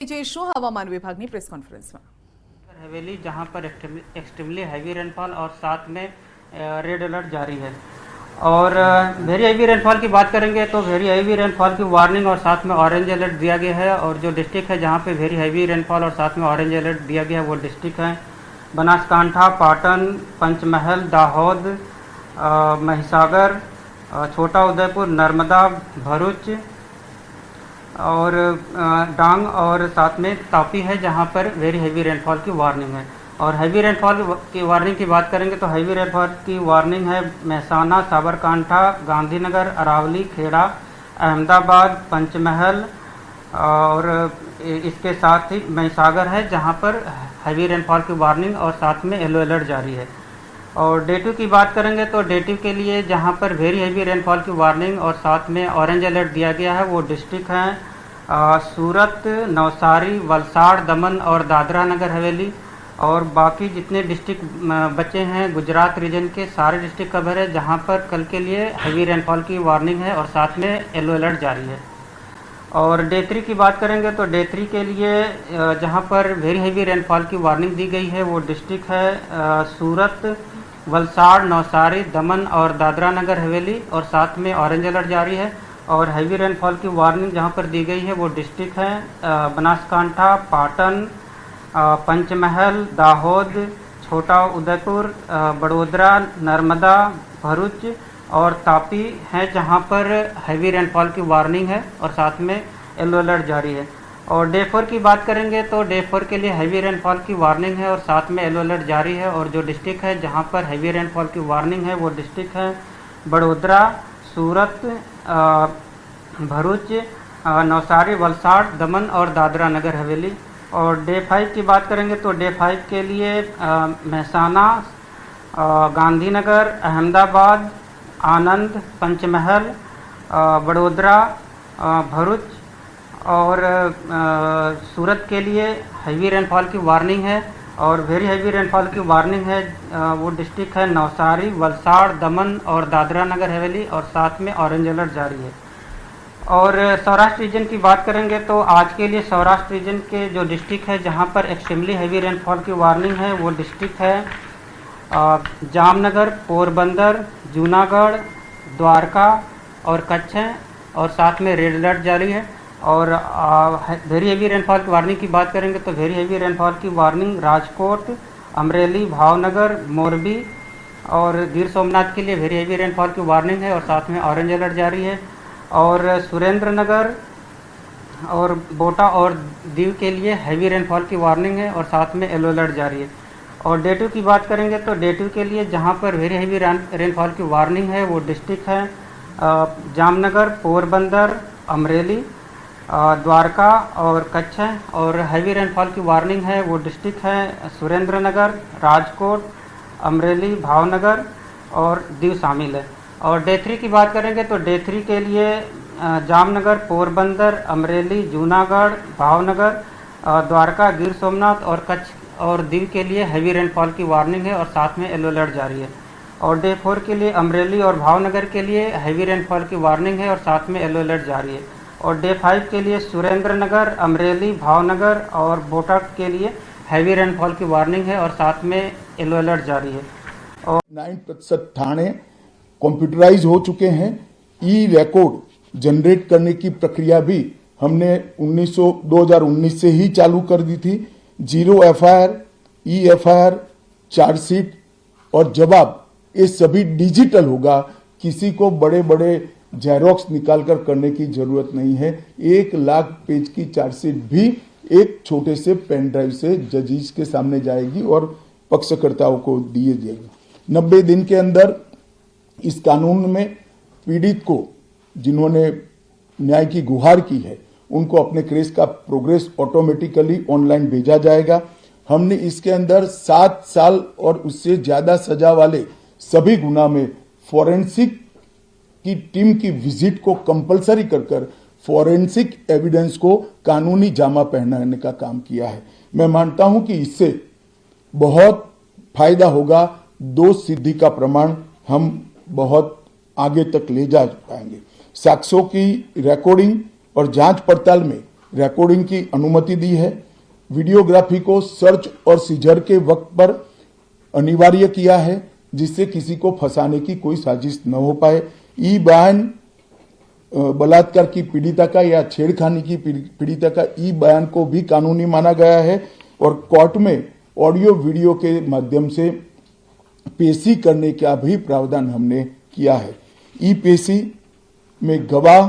જઈશું હવામાન વિભાગની પ્રેસ કોન્ફરન્સમાં हवेली जहां पर एक्सट्रीमली हैवी रेनफॉल और साथ में रेड अलर्ट जारी है और वेरी हैवी रेनफॉल की बात करेंगे तो वेरी हैवी रेनफॉल की वार्निंग और साथ में ऑरेंज अलर्ट दिया गया है और जो डिस्ट्रिक्ट है जहां पे वेरी हैवी रेनफॉल और साथ में ऑरेंज अलर्ट दिया गया है वो डिस्ट्रिक्ट है बनासकांठा पाटन पंचमहल दाहोद अ, महिसागर अ, छोटा उदयपुर नर्मदा भरूच और डांग और साथ में तापी है जहाँ पर वेरी हैवी रेनफॉल की वार्निंग है। और हैवी रेनफॉल की वार्निंग की बात करेंगे तो हैवी रेनफॉल की वार्निंग है महसाना, साबरकांठा, गांधीनगर, अरावली, खेड़ा, अहमदाबाद, पंचमहल, और इसके साथ ही महिसागर है जहाँ पर हैवी रेनफॉल की वार्निंग और साथ में येलो अलर्ट जारी है। और डे टू की बात करेंगे तो डे टू के लिए जहाँ पर वेरी हैवी रेनफॉल की वार्निंग और साथ में ऑरेंज अलर्ट दिया गया है, वो डिस्ट्रिक्ट हैं। सूरत, नवसारी, वलसाड़, दमन और दादरा नगर हवेली। और बाकी जितने डिस्ट्रिक्ट बचे हैं, गुजरात रीजन के सारे डिस्ट्रिक्ट कवर है, जहाँ पर कल के लिए हैवी रेनफॉल की वार्निंग है और साथ में येलो अलर्ट जारी है। और डे थ्री की बात करेंगे तो डे थ्री के लिए जहाँ पर वेरी हैवी रेनफॉल की वार्निंग दी गई है, वो डिस्ट्रिक्ट है सूरत, वलसाड़, नवसारी, दमन और दादरा नगर हवेली। और साथ में ऑरेंज अलर्ट जारी है। और हैवी रेनफॉल की वार्निंग जहाँ पर दी गई है वो डिस्ट्रिक्ट है बनासकांठा, पाटन पंचमहल, दाहोद छोटा उदयपुर बड़ोदरा, नर्मदा, भरूच और तापी हैं जहाँ पर हैवी रेनफॉल की वार्निंग है और साथ में येलो अलर्ट जारी है। और डे फोर की बात करेंगे तो डे फोर के लिए हैवी रेनफॉल की वार्निंग है और साथ में येलो अलर्ट जारी है और जो डिस्ट्रिक्ट है जहाँ पर हैवी रेनफॉल की वार्निंग है वो डिस्ट्रिक्ट है बड़ोदरा सूरत भरूच नवसारी, वलसाड़, दमन और दादरा नगर हवेली। और डे फाइव की बात करेंगे तो डे फाइव के लिए महसाना गांधीनगर, अहमदाबाद, आनंद, पंचमहल बड़ोदरा भरूच और सूरत के लिए हैवी रेनफॉल की वार्निंग है। और वेरी हैवी रेनफॉल की वार्निंग है वो डिस्ट्रिक्ट है नवसारी, वलसाड़, दमन और दादरा नगर हवेली और साथ में ऑरेंज अलर्ट जारी है। और सौराष्ट्र रीजन की बात करेंगे तो आज के लिए सौराष्ट्र रीजन के जो डिस्ट्रिक्ट है, जहाँ पर एक्सट्रीमली हैवी रेनफॉल की वार्निंग है, वो डिस्ट्रिक्ट है जामनगर, पोरबंदर, जूनागढ़, द्वारका और कच्छ हैं और साथ में रेड अलर्ट जारी है। और वेरी हेवी रेनफॉल की वार्निंग की बात करेंगे तो वेरी हेवी रेनफॉल की वार्निंग राजकोट, अमरेली, भावनगर, मोरबी और गिर सोमनाथ के लिए वेरी हेवी रेनफॉल की वार्निंग है और साथ में ऑरेंज अलर्ट जारी है। और सुरेंद्र नगर और बोटा और दीव के लिए हैवी रेनफॉल की वार्निंग है और साथ में येलो अलर्ट जारी है। और डेटू की बात करेंगे तो डेटू के लिए जहाँ पर वेरी हैवी रेनफॉल की वार्निंग है वो डिस्ट्रिक्ट है जामनगर, पोरबंदर, अमरेली द्वारका और कच्छ है और हैवी रेनफॉल की वार्निंग है, वो डिस्ट्रिक्ट है सुरेंद्र नगर राजकोट, अमरेली, भावनगर और दीव शामिल है। और डे थ्री की बात करेंगे तो डे थ्री के लिए जामनगर, पोरबंदर, अमरेली, जूनागढ़, भावनगर द्वारका, गिर सोमनाथ और कच्छ और दीव के लिए हैवी रेनफॉल की वार्निंग है और साथ में येलो अलर्ट जारी है। और डे फोर के लिए अमरेली और भावनगर के लिए हैवी रेनफॉल की वार्निंग है और साथ में येलो अलर्ट जारी है। और डे फाइव के लिए सुरेंद्र नगर अमरेली, भावनगर और बोटक के लिए हैवी रेनफॉल की वार्निंग है और साथ में येलो अलर्ट जारी है। और नाइन प्रतिशत थाने कंप्यूटराइज हो चुके हैं। ई रिकॉर्ड जनरेट करने की प्रक्रिया भी हमने 1900 2019 से ही चालू कर दी थी। Zero FIR e FIR chargesheet और जवाब, ये सभी डिजिटल होगा। किसी को बड़े बड़े जेरोक्स निकालकर करने की ज़रूरत नहीं है। एक लाख पेज की चार्जशीट भी एक छोटे से पेन ड्राइव से जजीज के सामने जाएगी और पक्षकर्ताओं को दिए जाएगी। नब्बे दिन के अंदर इस कानून में पीड़ित को, जिन्होंने न्याय की गुहार की है, उनको अपने केस का प्रोग्रेस ऑटोमेटिकली ऑनलाइन भेजा जाएगा। हमने इसके अंदर सात साल और उससे ज़्यादा सजा वाले सभी गुना में फॉरेंसिक की टीम की विज़िट को कंपलसरी कर कर फॉरेंसिक एविडेंस को कानूनी जामा पहनाने का काम किया है। मैं मानता हूँ कि इससे बहुत फ़ायदा होगा। दो सिद्धि का प्रमाण हम बहुत आगे तक ले जा पाएँगे। साक्ष्यों की रिकॉर्डिंग और जाँच पड़ताल में रिकॉर्डिंग की अनुमति दी है। वीडियोग्राफी को सर्च और सीजर के वक्त पर अनिवार्य किया है, जिससे किसी को फंसाने की कोई साजिश न हो पाए। ई बयान बलात्कार की पीड़िता का या छेड़खानी की पीड़िता का ई बयान को भी कानूनी माना गया है और कोर्ट में ऑडियो वीडियो के माध्यम से पेशी करने का भी प्रावधान हमने किया है। ई पेशी में गवाह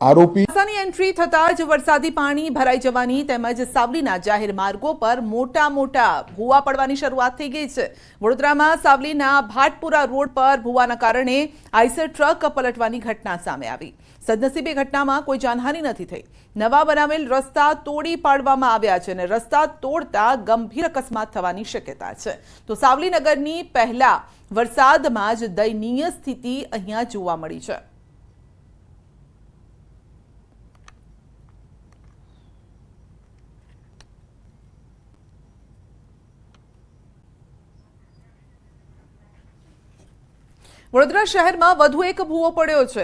આરોપી ચોમાસાની એન્ટ્રી થતા જ વરસાદી પાણી ભરાઈ જવાની તેમજ સાવલીના જાહેર માર્ગો પર મોટા મોટા ભૂવા પડવાની શરૂઆત થઈ ગઈ છે. વડોદરામાં સાવલીના ભાટપુરા રોડ પર ભૂવાના કારણે આઈસર ટ્રક પલટવાની ઘટના સામે આવી. સદનસીબે ઘટનામાં કોઈ જાનહાની નથી થઈ. નવા બનાવેલ રસ્તા તોડી પાડવામાં આવ્યા છે અને રસ્તા તોડતા ગંભીર અકસ્માત થવાની શક્યતા છે. તો સાવલીનગરની પહેલા વરસાદમાં જ દયનીય સ્થિતિ અહીંયા જોવા મળી છે. વડોદરા શહેરમાં વધુ એક ભૂવો પડ્યો છે.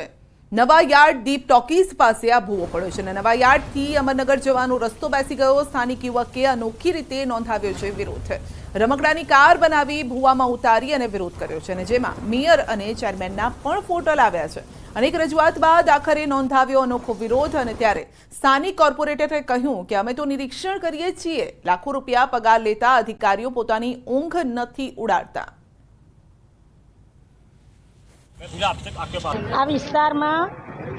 નવા યાર્ડ દીપ ટોકીઝ પાસે આ ભૂવો પડ્યો છે અને નવા યાર્ડથી અમરનગર જવાનો રસ્તો બેસી ગયો. સ્થાનિક યુવકે અનોખી રીતે નોંધાવ્યો છે વિરોધ. રમકડાની કાર બનાવી ભૂવામાં ઉતારી અને વિરોધ કર્યો છે અને જેમાં મેયર અને ચેરમેનના પણ ફોટો લાવ્યા છે. અનેક રજૂઆત બાદ આખરે નોંધાવ્યો અનોખો વિરોધ અને ત્યારે સ્થાનિક કોર્પોરેટરે કહ્યું કે અમે તો નિરીક્ષણ કરીએ છીએ. લાખો રૂપિયા પગાર લેતા અધિકારીઓ પોતાની ઊંઘ નથી ઉડાડતા. આ વિસ્તારમાં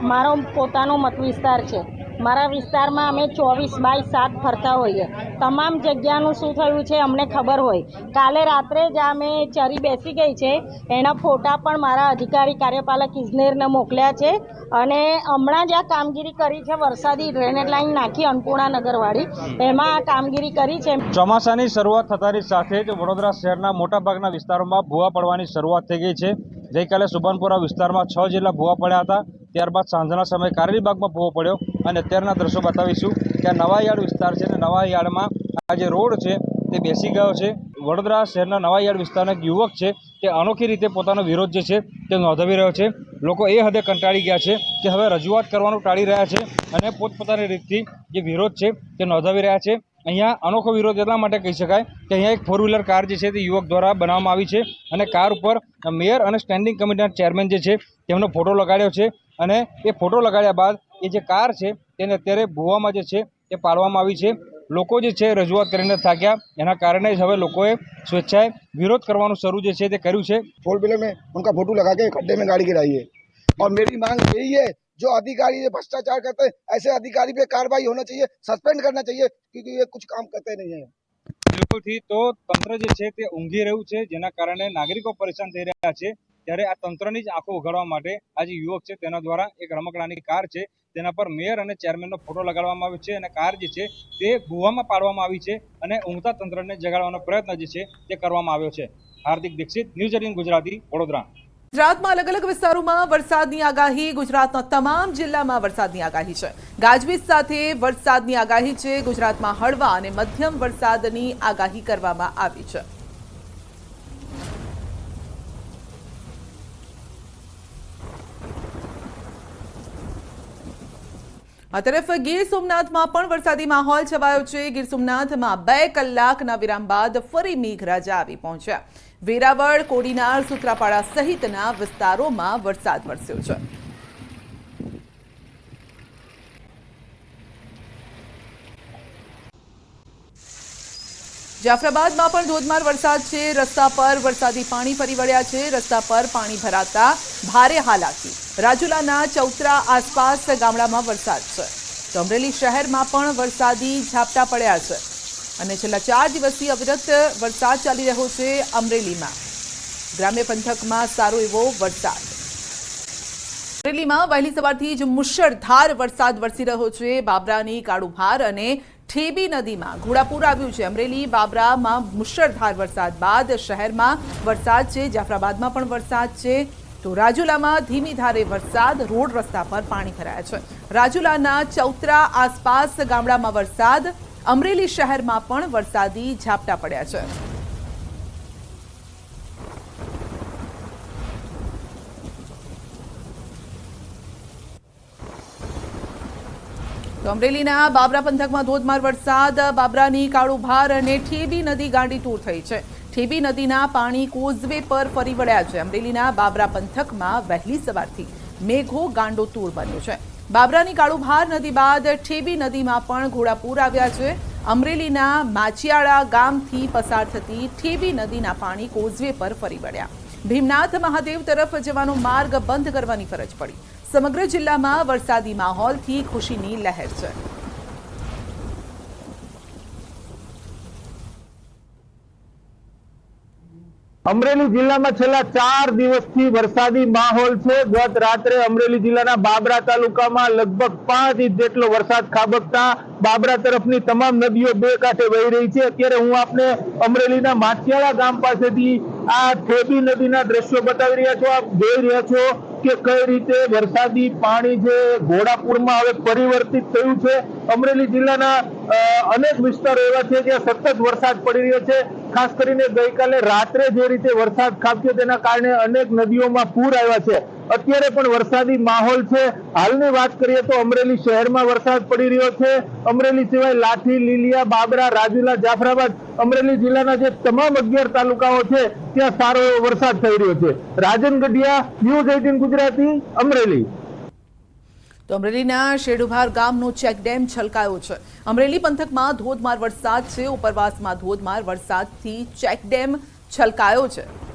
મારો પોતાનો મત વિસ્તાર છે. મારા વિસ્તારમાં અમે ચોવીસ બાય સાત ફરતા હોઈએ. તમામ જગ્યાનું શું થયું છે અમને ખબર હોય. કાલે રાત્રે જ અમે ચરી બેસી ગઈ છે. એના ફોટા પણ મારા અધિકારી કાર્યપાલક ઇજનેરને મોકલ્યા છે. અને હમણાં જ આ કામગીરી કરી છે વરસાદી ડ્રેનેજ લાઈન નાખી અન્નપૂર્ણા નગરવાળી એમાં આ કામગીરી કરી છે. ચોમાસાની શરૂઆત થતાની સાથે જ વડોદરા શહેરના મોટાભાગના વિસ્તારોમાં ભૂવા પડવાની શરૂઆત થઈ ગઈ છે. ગઈકાલે સુબનપુરા વિસ્તારમાં છ જેટલા ભૂવા પડ્યા હતા. ત્યારબાદ સાંજના સમયે કારેલીબાગમાં ભૂવો પડ્યો અને અત્યારના દ્રશ્યો બતાવીશું કે આ નવા યાર્ડ વિસ્તાર છે અને નવા યાર્ડમાં આ જે રોડ છે તે બેસી ગયો છે. વડોદરા શહેરના નવા યાર્ડ વિસ્તારનો એક યુવક છે તે અનોખી રીતે પોતાનો વિરોધ જે છે તે નોંધાવી રહ્યો છે. લોકો એ હદે કંટાળી ગયા છે કે હવે રજૂઆત કરવાનું ટાળી રહ્યા છે અને પોતપોતાની રીતથી જે વિરોધ છે તે નોંધાવી રહ્યા છે. અહીંયા અનોખો વિરોધ એટલા માટે કહી શકાય કે અહીંયા એક ફોર વ્હીલર કાર જે છે તે યુવક દ્વારા બનાવવામાં આવી છે અને કાર ઉપર મેયર અને સ્ટેન્ડિંગ કમિટીના ચેરમેન જે છે તેમનો ફોટો લગાડ્યો છે અને એ ફોટો લગાડ્યા બાદ એ જે કાર છે તેને અત્યારે ભૂવામાં જે છે તે પાડવામાં આવી છે લોકો જે છે રજૂઆત કરીને થાક્યા એના કારણે જ હવે લોકોએ સ્વેચ્છાએ વિરોધ કરવાનું શરૂ જે છે તે કર્યું છે फोर व्हीलर में उनका फोटो लगा के खड्डे में गाड़ी गिराई है और मेरी मांग यही है जो अधिकारी ये भ्रष्टाचार करते हैं ऐसे अधिकारी पे कार्रवाई होना चाहिए सस्पेंड करना चाहिए क्योंकि ये कुछ काम करते नहीं है બિલકુલથી તો તંત્ર જે છે તે ઊંઘી રહ્યું છે જેના કારણે નાગરિકો પરેશાન થઈ રહ્યા છે ત્યારે આ તંત્રની જ આંખો ઉઘાડવા માટે આ જે યુવક છે તેના દ્વારા એક રમકડાની કાર છે તેના પર મેયર અને ચેરમેનનો ફોટો લગાડવામાં આવ્યો છે અને કાર જે છે તે ભૂવામાં પાડવામાં આવી છે અને ઊંઘતા તંત્રને જગાડવાનો પ્રયત્ન જે છે તે કરવામાં આવ્યો છે હાર્દિક દીક્ષિત ન્યૂઝ એટીન ગુજરાતી વડોદરા ગુજરાતમાં અલગ અલગ વિસ્તારોમાં વરસાદની આગાહી, ગુજરાતના તમામ જિલ્લામાં વરસાદની આગાહી છે. ગાજવીજ સાથે વરસાદની આગાહી છે. ગુજરાતમાં હળવા અને મધ્યમ વરસાદની આગાહી કરવામાં આવી છે. આ તરફ ગીર સોમનાથમાં પણ વરસાદી માહોલ છવાયો છે. ગીર સોમનાથમાં બે કલાકના વિરામ બાદ ફરી મેઘરાજા આવી પહોંચ્યા. વેરાવળ, કોડીનાર, સુત્રાપાડા સહિતના વિસ્તારોમાં વરસાદ વરસ્યો છે. જાફરાબાદમાં પણ ધોધમાર વરસાદ છે. રસ્તા પર વરસાદી પાણી ફરી વળ્યા છે. રસ્તા પર પાણી ભરાતા ભારે હાલાકી. રાજુલાના ચૌતરા આસપાસ ગામડામાં વરસાદ છે. તો અમરેલી શહેરમાં પણ વરસાદી ઝાપટા પડ્યા છે. અને છેલ્લા ચાર દિવસથી અવિરત વરસાદ ચાલી રહ્યો છે અમરેલીમાં. ગ્રામ્ય પંથકમાં સારો એવો વરસાદ. અમરેલીમાં વહેલી સવારથી જ મુશળધાર વરસાદ વરસી રહ્યો છે. બાબરાની કાળુભાર અને ઠેબી નદીમાં ઘોડાપુર આવ્યું છે. અમરેલી, બાબરામાં મુશળધાર વરસાદ બાદ શહેરમાં વરસાદ છે, જાફરાબાદમાં પણ વરસાદ છે. તો રાજુલામાં ધીમી ધારે વરસાદ, રોડ રસ્તા પર પાણી ભરાયા છે. રાજુલાના ચૌતરા આસપાસ ગામડામાં વરસાદ અમરેલી શહેરમાં પણ વરસાદી ઝાપટા પડ્યા છે. તો અમરેલીના બાબરા પંથકમાં ધોધમાર વરસાદ, બાબરાની કાળુભાર અને ઠેબી નદી ગાંડી તૂર થઈ છે. ઠેબી નદીના પાણી કોઝવે પર ફરી વળ્યા છે. અમરેલીના બાબરા પંથકમાં વહેલી સવારથી મેઘો ગાંડો તૂર બન્યો છે. બાબરાની કાળુભાર નદી બાદ ઠેબી નદીમાં પણ ઘોડાપૂર આવ્યા છે. અમરેલીના માચિયાળા ગામથી પસાર થતી ઠેબી નદીના પાણી કોઝવે પર ફરી વળ્યા. ભીમનાથ મહાદેવ તરફ જવાનો માર્ગ બંધ કરવાની ફરજ પડી. સમગ્ર જિલ્લામાં વરસાદી માહોલથી ખુશીની લહેર છે. અમરેલી જિલ્લામાં છેલ્લા ચાર દિવસથી વરસાદી માહોલ છે. ગત રાત્રે અમરેલી જિલ્લાના બાબરા તાલુકામાં લગભગ પાંચ ઇંચ જેટલો વરસાદ ખાબકતા બાબરા તરફની તમામ નદીઓ બે કાંઠે વહી રહી છે. અત્યારે હું આપને અમરેલીના માછિયાળા ગામ પાસેથી આ ઠેબી નદીના દ્રશ્યો બતાવી રહ્યા છો. આપ જોઈ રહ્યા છો કે કઈ રીતે વરસાદી પાણી જે ઘોડાપુરમાં હવે પરિવર્તિત થયું છે, અમરેલી જિલ્લાના અનેક વિસ્તારો એવા છે જ્યાં સતત વરસાદ પડી રહ્યો છે. ખાસ કરીને ગઈકાલે રાત્રે જે રીતે વરસાદ ખાબક્યો તેના કારણે અનેક નદીઓમાં પૂર આવ્યા છે. અત્યારે પણ વરસાદી માહોલ છે. હાલની વાત કરીએ તો અમરેલી શહેરમાં વરસાદ પડી રહ્યો છે. અમરેલી સિવાય લાઠી, લીલિયા, બાબરા, રાજુલા, જાફરાબાદ અમરેલી જિલ્લાના જે તમામ અગિયાર તાલુકાઓ છે, ત્યાં સારો વરસાદ થઈ રહ્યો છે. Rajan Gadhiya, news eighteen Gujarati, Amreli. તો અમરેલીના શેડુભાર ગામનો ચેકડેમ છલકાયો છે. અમરેલી પંથકમાં ધોધમાર વરસાદ છે. ઉપરવાસમાં ધોધમાર વરસાદથી ચેકડેમ છલકાયો છે.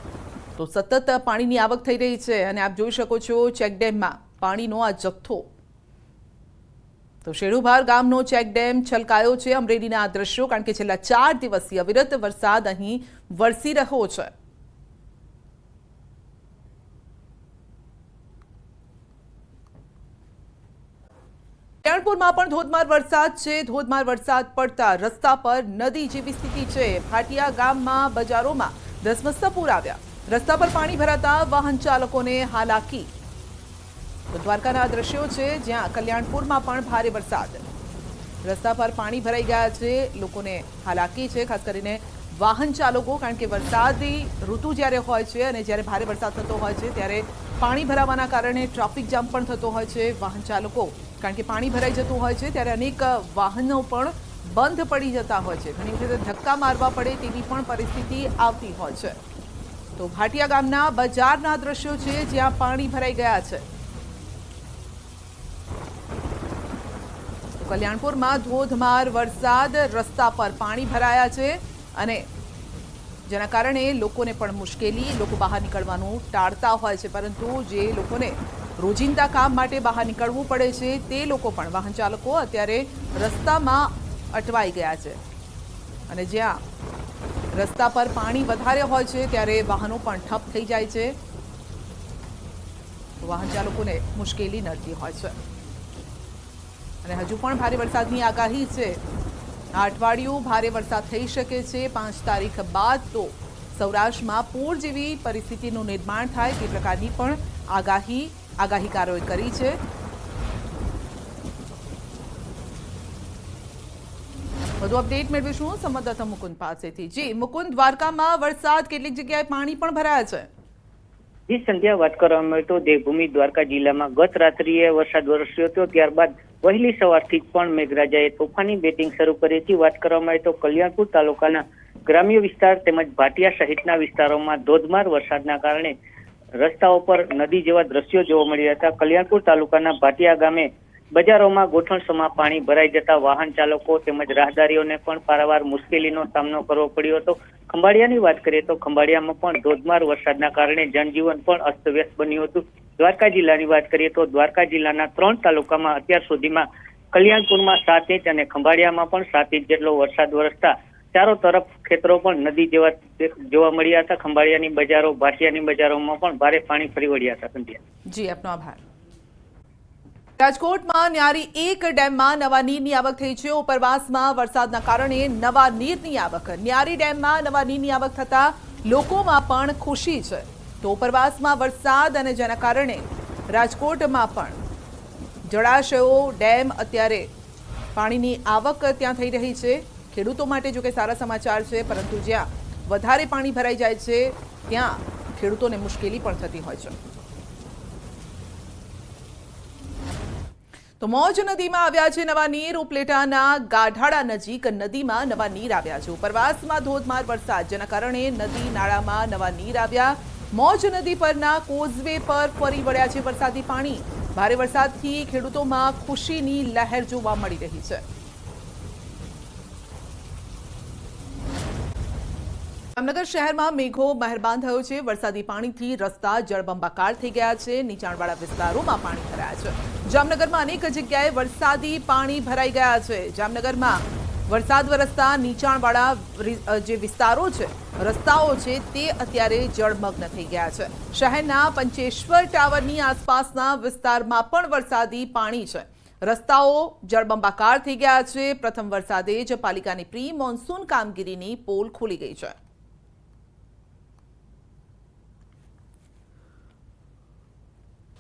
તો સતત પાણીની આવક થઈ રહી છે અને આપ જોઈ શકો છો ચેકડેમમાં પાણીનો આ જથ્થો. તો શેડુભાર ગામનો ચેકડેમ છલકાયો છે અમરેલીના આ દ્રશ્યો કારણ કે છેલ્લા ચાર દિવસથી અવિરત વરસાદ અહીં વરસી રહ્યો છે. કલ્યાણપુરમાં પણ ધોધમાર વરસાદ છે. ધોધમાર વરસાદ પડતા રસ્તા પર નદી જેવી સ્થિતિ છે. ભાટિયા ગામમાં બજારોમાં ધસમસતા પૂર આવ્યા. રસ્તા પર પાણી ભરાતા વાહન ચાલકોને હાલાકી. દ્વારકાના દ્રશ્યો છે, જ્યાં કલ્યાણપુરમાં પણ ભારે વરસાદ. રસ્તા પર પાણી ભરાઈ ગયા છે, લોકોને હાલાકી છે, ખાસ કરીને વાહન ચાલકો, કારણ કે વરસાદી ઋતુ જ્યારે હોય છે અને જ્યારે ભારે વરસાદ થતો હોય છે, ત્યારે પાણી ભરાવાના કારણે ટ્રાફિક જામ પણ થતો હોય છે વાહન ચાલકો. કારણ કે પાણી ભરાઈ જતું હોય છે, ત્યારે અનેક વાહનો પણ બંધ પડી જતા હોય છે. ઘણી વખતે ધક્કા મારવા પડે તેવી પણ પરિસ્થિતિ આવતી હોય છે. તો ભાટિયા ગામના બજારના દ્રશ્યો છે, જ્યાં પાણી ભરાઈ ગયા છે. કલ્યાણપુરમાં ધોધમાર વરસાદ, રસ્તા પર પાણી ભરાયા છે અને જેના કારણે લોકોને પણ મુશ્કેલી, લોકો બહાર નીકળવાનું ટાળતા હોય છે, પરંતુ જે લોકોને રોજિંદા કામ માટે બહાર નીકળવું પડે છે, તે લોકો પણ વાહન ચાલકો અત્યારે રસ્તામાં અટવાઈ ગયા છે. અને જ્યાં રસ્તા પર પાણી વધારે હોય છે ત્યારે વાહનો પણ ઠપ થઈ જાય છે. વાહન ચાલકોને મુશ્કેલી નડતી હોય છે. અને હજુ પણ ભારે વરસાદની આગાહી છે. આ અઠવાડિયું ભારે વરસાદ થઈ શકે છે. પાંચ તારીખ બાદ તો સૌરાષ્ટ્રમાં પૂર જેવી પરિસ્થિતિનું નિર્માણ થાય તે પ્રકારની પણ આગાહી આગાહીકારોએ કરી છે. વધુ અપડેટ મેળવીશું સંવાદદાતા મુકુંદ પાસેથી. જી, મુકુંદ, દ્વારકામાં વરસાદ કેટલીક જગ્યાએ પાણી પણ ભરાયા છે? જી, સંધ્યા, વાત કરવામાં આવે તો દેવભૂમિ દ્વારકા જિલ્લામાં ગત રાત્રિએ વરસાદ વરસ્યો હતો, ત્યારબાદ વહેલી સવારથી પણ મેઘરાજાએ તોફાની બેટિંગ શરૂ કરી હતી. વાત કરવામાં આવે તો કલ્યાણપુર તાલુકાના ગ્રામ્ય વિસ્તાર તેમજ ભાટિયા સહિતના વિસ્તારોમાં ધોધમાર વરસાદના કારણે રસ્તાઓ પર નદી જેવા દ્રશ્યો જોવા મળ્યા હતા. કલ્યાણપુર તાલુકાના ભાટિયા ગામે બજારોમાં ગોઠણસમાં પાણી ભરાઈ જતા વાહન ચાલકો તેમજ રાહદારીઓને પણ પારાવાર મુશ્કેલીનો સામનો કરવો પડ્યો હતો. ખંભાળિયાની વાત કરીએ તો ખંભાળિયામાં પણ ધોધમાર વરસાદના કારણે જનજીવન પણ અસ્તવ્યસ્ત બન્યું હતું. દ્વારકા જિલ્લાની વાત કરીએ તો દ્વારકા જિલ્લાના ત્રણ તાલુકામાં અત્યાર સુધીમાં કલ્યાણપુરમાં સાત ઇંચ અને ખંભાળિયામાં પણ સાત ઇંચ જેટલો વરસાદ વરસતા ચારો તરફ ખેતરો પણ નદી જેવા જોવા મળ્યા હતા. ખંભાળિયાની બજારો, ભાટિયાની બજારોમાં પણ ભારે પાણી ફરી વળ્યા હતા. સંધ્યા. જી, આપનો આભાર. રાજકોટમાં ન્યારી એક ડેમમાં નવા નીરની આવક થઈ છે. ઉપરવાસમાં વરસાદના કારણે નવા નીરની આવક. ન્યારી ડેમમાં નવા નીરની આવક થતા લોકોમાં પણ ખુશી છે. તો ઉપરવાસમાં વરસાદ અને જેના કારણે રાજકોટમાં પણ જળાશયો, ડેમ અત્યારે પાણીની આવક ત્યાં થઈ રહી છે. ખેડૂતો માટે જો કે સારા સમાચાર છે, પરંતુ જ્યાં વધારે પાણી ભરાઈ જાય છે, ત્યાં ખેડૂતોને મુશ્કેલી પણ થતી હોય છે. તો મોજ નદીમાં આવ્યા છે નવા નીર. ઉપલેટાના ગાઢાડા નજીક નદીમાં નવા નીર આવ્યા છે. ઉપરવાસમાં ધોધમાર વરસાદ. જેના કારણે નદી નાળામાં નવા નીર આવ્યા. મોજ નદી પરના કોઝવે પર ફરી વળ્યા છે વરસાદી પાણી. ભારે વરસાદથી ખેડૂતોમાં ખુશીની લહેર જોવા મળી રહી છે. જામનગર શહેરમાં મેઘો મહેરબાન થયો છે. વરસાદી પાણીથી રસ્તા જળબંબાકાર થઈ ગયા છે. નીચાણવાળા વિસ્તારોમાં પાણી ભરાયા છે. જામનગરમાં અનેક જગ્યાએ વરસાદી પાણી ભરાઈ ગયા છે. જામનગરમાં વરસાદ વરસતા નીચાણવાળા જે વિસ્તારો છે, રસ્તાઓ છે, તે અત્યારે જળમગ્ન થઈ ગયા છે. શહેરના પંચેશ્વર ટાવરની આસપાસના વિસ્તારમાં પણ વરસાદી પાણી છે. રસ્તાઓ જળબંબાકાર થઈ ગયા છે. પ્રથમ વરસાદે જ પાલિકાની પ્રી મોન્સૂન કામગીરીની પોલ ખોલી ગઈ છે.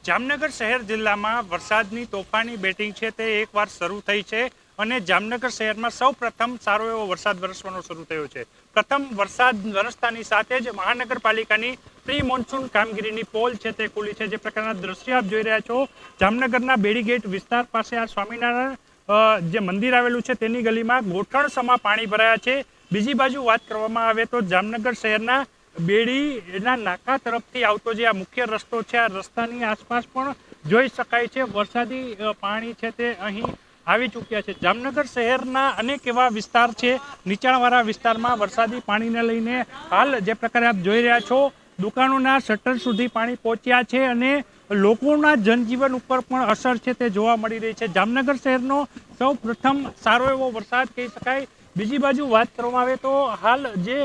જામનગર શહેર જિલ્લામાં વરસાદની તોફાની બેટિંગ છે તે એકવાર શરૂ થઈ છે અને જામનગર શહેરમાં સૌ પ્રથમ સારો એવો વરસાદ વરસવાનો શરૂ થયો છે. પ્રથમ વરસાદ વરસતાની સાથે જ મહાનગરપાલિકાની પ્રી મોન્સૂન કામગીરીની પોલ છે તે ખુલી છે. જે પ્રકારના દ્રશ્ય આપ જોઈ રહ્યા છો, જામનગરના બેડીગેટ વિસ્તાર પાસે આ સ્વામિનારાયણ જે મંદિર આવેલું છે તેની ગલીમાં ગોઠણસમાં પાણી ભરાયા છે. બીજી બાજુ વાત કરવામાં આવે તો જામનગર શહેરના બેડીના નાકા તરફથી આવતો જે આ મુખ્ય રસ્તો છે, આ રસ્તાની આસપાસ પણ જોઈ શકાય છે, વરસાદી પાણી છે તે અહીં આવી ચૂક્યા છે. જામનગર શહેરના અનેક એવા વિસ્તાર છે, નીચાણવાળા વિસ્તારમાં વરસાદી પાણીને લઈને હાલ જે પ્રકારે આપ જોઈ રહ્યા છો, દુકાનોના શટર સુધી પાણી પહોંચ્યા છે અને લોકોના જનજીવન ઉપર પણ અસર છે તે જોવા મળી રહી છે. જામનગર શહેરનો સૌ પ્રથમ સારો એવો વરસાદ કહી શકાય. બીજી બાજુ વાત કરવામાં આવે તો હાલ જે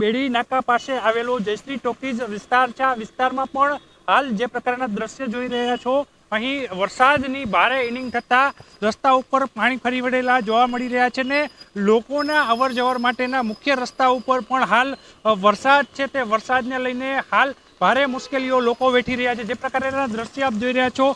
બેડી નાકા પાસે આવેલો જયશ્રી ટોકીઝ વિસ્તાર છે. આ વિસ્તારમાં પણ હાલ જે પ્રકારના દ્રશ્ય જોઈ રહ્યા છો, અહીં વરસાદની ભારે ઇનિંગ થતાં રસ્તા ઉપર પાણી ફરી વળેલા જોવા મળી રહ્યા છે ને લોકોના અવર જવર માટેના મુખ્ય રસ્તા ઉપર પણ હાલ વરસાદ છે. તે વરસાદને લઈને હાલ ભારે મુશ્કેલીઓ લોકો વેઠી રહ્યા છે. જે પ્રકારના દ્રશ્ય આપ જોઈ રહ્યા છો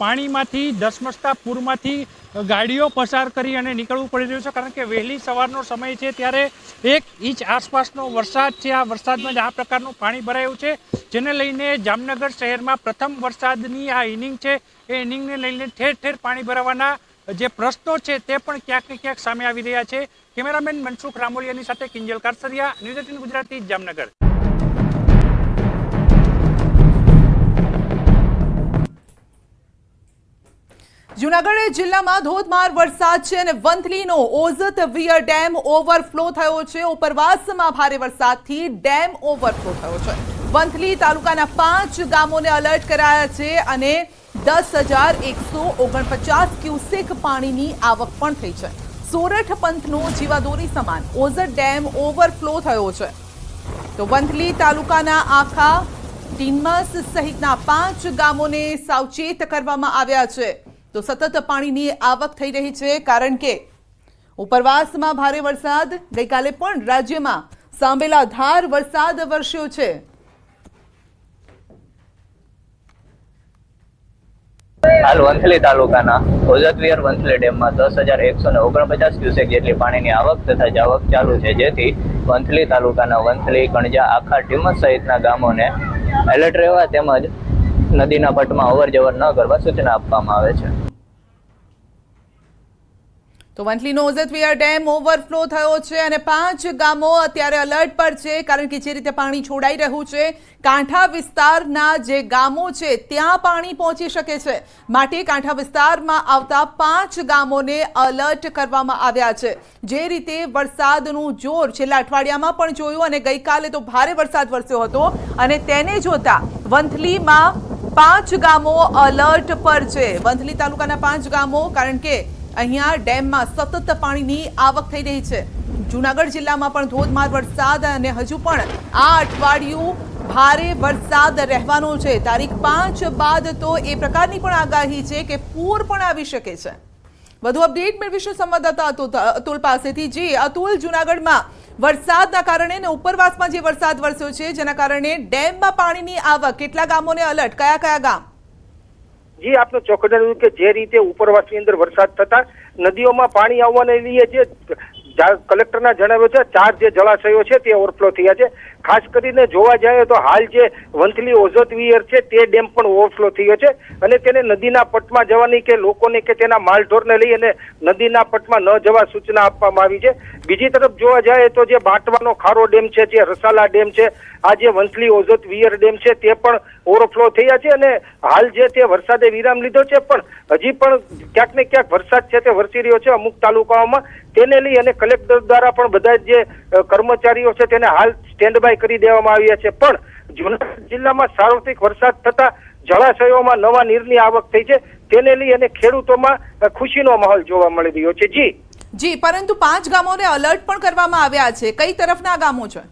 પાણીમાંથી, ધસમસતા પૂરમાંથી ગાડીઓ પસાર કરી અને નીકળવું પડી રહ્યું છે, કારણ કે વહેલી સવારનો સમય છે ત્યારે એક ઇંચ આસપાસનો વરસાદ છે. આ વરસાદમાં જ આ પ્રકારનું પાણી ભરાયું છે, જેને લઈને જામનગર શહેરમાં પ્રથમ વરસાદની આ ઇનિંગ છે. એ ઇનિંગને લઈને ઠેર ઠેર પાણી ભરાવાના જે પ્રશ્નો છે તે પણ ક્યાંક ને ક્યાંક સામે આવી રહ્યા છે. કેમેરામેન મનસુખ રામોલિયાની સાથે કિંજલ કારસરિયા, ન્યૂઝ એટીન ગુજરાતી, જામનગર. જુનાગઢ જિલ્લામાં ધોધમાર વરસાદ છે અને વંથલીનો ઓઝત વિયર ડેમ ઓવરફ્લો થયો છે. ઉપરવાસમાં ભારે વરસાદથી ડેમ ઓવરફ્લો થયો છે. વંથલી તાલુકાના પાંચ ગામોને અલર્ટ કરાયા છે અને દસ હજાર એકસો ઓગણપચાસ ક્યુસેક પાણીની આવક પણ થઈ છે. સોરઠ પંથનો જીવાદોરી સમાન ઓઝત ડેમ ઓવરફ્લો થયો છે. તો વંથલી તાલુકાના આખા ટીમસ સહિતના પાંચ ગામોને સાવચેત કરવામાં આવ્યા છે. તો સતત પાણીની આવક થઈ રહી છે, કારણ કે ઉપરવાસમાં ભારે વરસાદ. ગઈકાલે પણ રાજ્યમાં સાંભેલા ધાર વરસાદ વરસ્યો છે. હાલ વંથલી તાલુકાના ઓજતવિયર વંથલી ડેમમાં દસ હજાર એકસો ને ઓગણપચાસ ક્યુસેક જેટલી પાણીની આવક તથા જાવક ચાલુ છે, જેથી વંથલી તાલુકાના વંથલી કણજા આખા ટીમસ સહિતના ગામોને એલર્ટ રહેવા તેમજ નદીના પટમાં અવર જવર ન કરવા સૂચના આપવામાં આવે છે. તો વંથલીનો ઓઝતવિયર ડેમ ઓવરફ્લો થયો છે અને પાંચ ગામો અત્યારે અલર્ટ પર છે, કારણ કે જે રીતે પાણી છોડાઈ રહ્યું છે, કાંઠા વિસ્તારના જે ગામો છે, ત્યાં પાણી પહોંચી શકે છે. માટે કાંઠા વિસ્તારમાં આવતા પાંચ ગામોને અલર્ટ કરવામાં આવ્યા છે. જે રીતે વરસાદનું જોર છેલ્લા અઠવાડિયામાં પણ જોયું અને ગઈકાલે તો ભારે વરસાદ વરસ્યો હતો. અને તેને જોતા વંથલીમાં પાંચ ગામો અલર્ટ પર છે. વંથલી તાલુકાના પાંચ ગામો, કારણ કે અહીંયા ડેમમાં સતત પાણીની આવક થઈ રહી છે. જુનાગઢ જિલ્લામાં પણ ધોધમાર વરસાદ અને હજુ પણ આ અઠવાડિયું ભારે વરસાદ રહેવાનો છે. તારીખ પાંચ બાદ તો એ પ્રકારની પણ આગાહી છે કે પૂર પણ આવી શકે છે. વધુ અપડેટ મેળવીશું સંવાદદાતા અતુલ- પાસેથી. જી, અતુલ, જુનાગઢમાં વરસાદના કારણે ને ઉપરવાસમાં જે વરસાદ વરસ્યો છે, જેના કારણે ડેમમાં પાણીની આવક, કેટલા ગામોને અલર્ટ કયા કયા ગામ? જી, આપનો ચોક્કસ કે જે રીતે ઉપરવાસની અંદર વરસાદ થતા, નદીઓમાં પાણી આવવાને જે જા- કલેક્ટરના જણાવ્યું છે, ચાર જે જળાશયો છે તે ઓવરફ્લો થયા છે. ખાસ કરીને જોવા જઈએ તો હાલ જે વંથલી ઓઝત વિયર છે, તે ડેમ પણ ઓવરફ્લો થયો છે અને તેને નદીના પટમાં જવાની કે લોકોને કે તેના માલઢોરને લઈ અને નદીના પટમાં ન જવા સૂચના આપવામાં આવી છે. બીજી તરફ જોવા જાય તો જે બાટવાનો ખારો ડેમ છે, જે રસાલા ડેમ છે, આ જે વંથલી ઓઝત વિયર ડેમ છે, તે પણ ઓવરફ્લો થયા છે અને હાલ જે તે વરસાદે વિરામ લીધો છે, પણ હજી પણ ક્યાંક ને ક્યાંક વરસાદ છે તે વરસી રહ્યો છે અમુક તાલુકાઓમાં. તેને લઈ અને કલેક્ટર દ્વારા પણ બધા જે કર્મચારીઓ છે તેને હાલ સ્ટેન્ડ બાય કરી દેવામાં આવ્યા છે. પણ જુનાગઢ જિલ્લામાં સાર્વત્રિક વરસાદ થતા જળાશયોમાં નવા નીરની આવક થઈ છે. તેને લઈ અને ખેડૂતોમાં ખુશીનો માહોલ જોવા મળી રહ્યો છે. જી. જી પરંતુ પાંચ ગામોને અલર્ટ પણ કરવામાં આવ્યા છે. કઈ તરફના ગામો છે?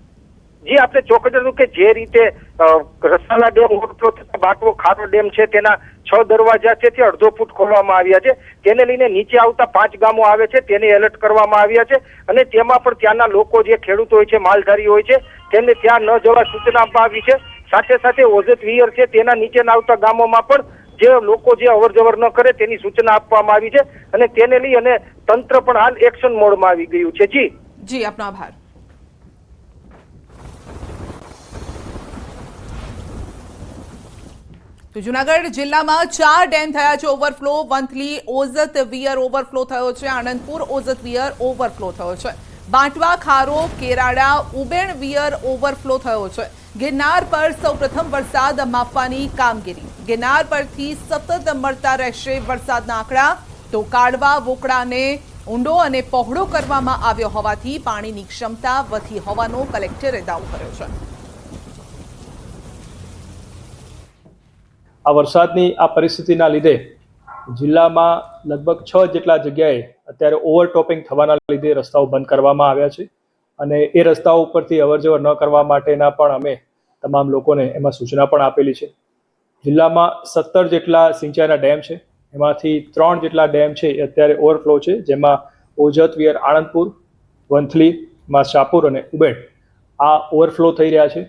જી આપણે ચોક્કસ કે જે રીતે રસ્તાના રસાલા ડેમ ઓવરફ્લો થતા બાટવો ખારો ડેમ છે તેના છ દરવાજા છે તે અડધો ફૂટ ખોલવામાં આવ્યા છે. તેને લઈને નીચે આવતા પાંચ ગામો આવે છે, તેને એલર્ટ કરવામાં આવ્યા છે અને તેમાં પણ ત્યાંના લોકો જે ખેડૂતો હોય છે, માલધારી હોય છે તેને ત્યાં ન જવા સૂચના આપવામાં આવી છે. સાથે સાથે ઓઝત વિયર છે, તેના નીચેના આવતા ગામોમાં પણ જે લોકો જે અવરજવર ન કરે તેની સૂચના આપવામાં આવી છે અને તેને લઈ અને તંત્ર પણ હાલ એક્શન મોડમાં આવી ગયું છે. જી. જી, આપનો આભાર. તો જુનાગઢ જિલ્લામાં ચાર ડેમ થયા છે overflow. Vanthali Ozat weir overflow થયો છે. આણંદપુર ઓઝત વિયર ઓવરફ્લો થયો છે. બાંટવા, ખારો, કેરાડા, ઉબેણ વિયર ઓવરફ્લો થયો છે. ગિરનાર પર સૌપ્રથમ વરસાદ માપવાની કામગીરી. ગિરનાર પરથી સતત મળતા રહેશે વરસાદના આંકડા. તો કાળવા વોકડાને ઊંડો અને પહોળો કરવામાં આવ્યો હોવાથી પાણીની ક્ષમતા વધી હોવાનો કલેક્ટરે દાવો કર્યો છે. આ વરસાદની, આ પરિસ્થિતિના લીધે જિલ્લામાં લગભગ છ જેટલા જગ્યાએ અત્યારે ઓવરટોપિંગ થવાના લીધે રસ્તાઓ બંધ કરવામાં આવ્યા છે અને એ રસ્તાઓ ઉપરથી અવરજવર ન કરવા માટેના પણ અમે તમામ લોકોને એમાં સૂચના પણ આપેલી છે. જિલ્લામાં સત્તર જેટલા સિંચાઈના ડેમ છે, એમાંથી ત્રણ જેટલા ડેમ છે એ અત્યારે ઓવરફ્લો છે, જેમાં ઓજત, વિયર, આણંદપુર, વંથલી, માં શાપુર અને ઉબેડ આ ઓવરફ્લો થઈ રહ્યા છે.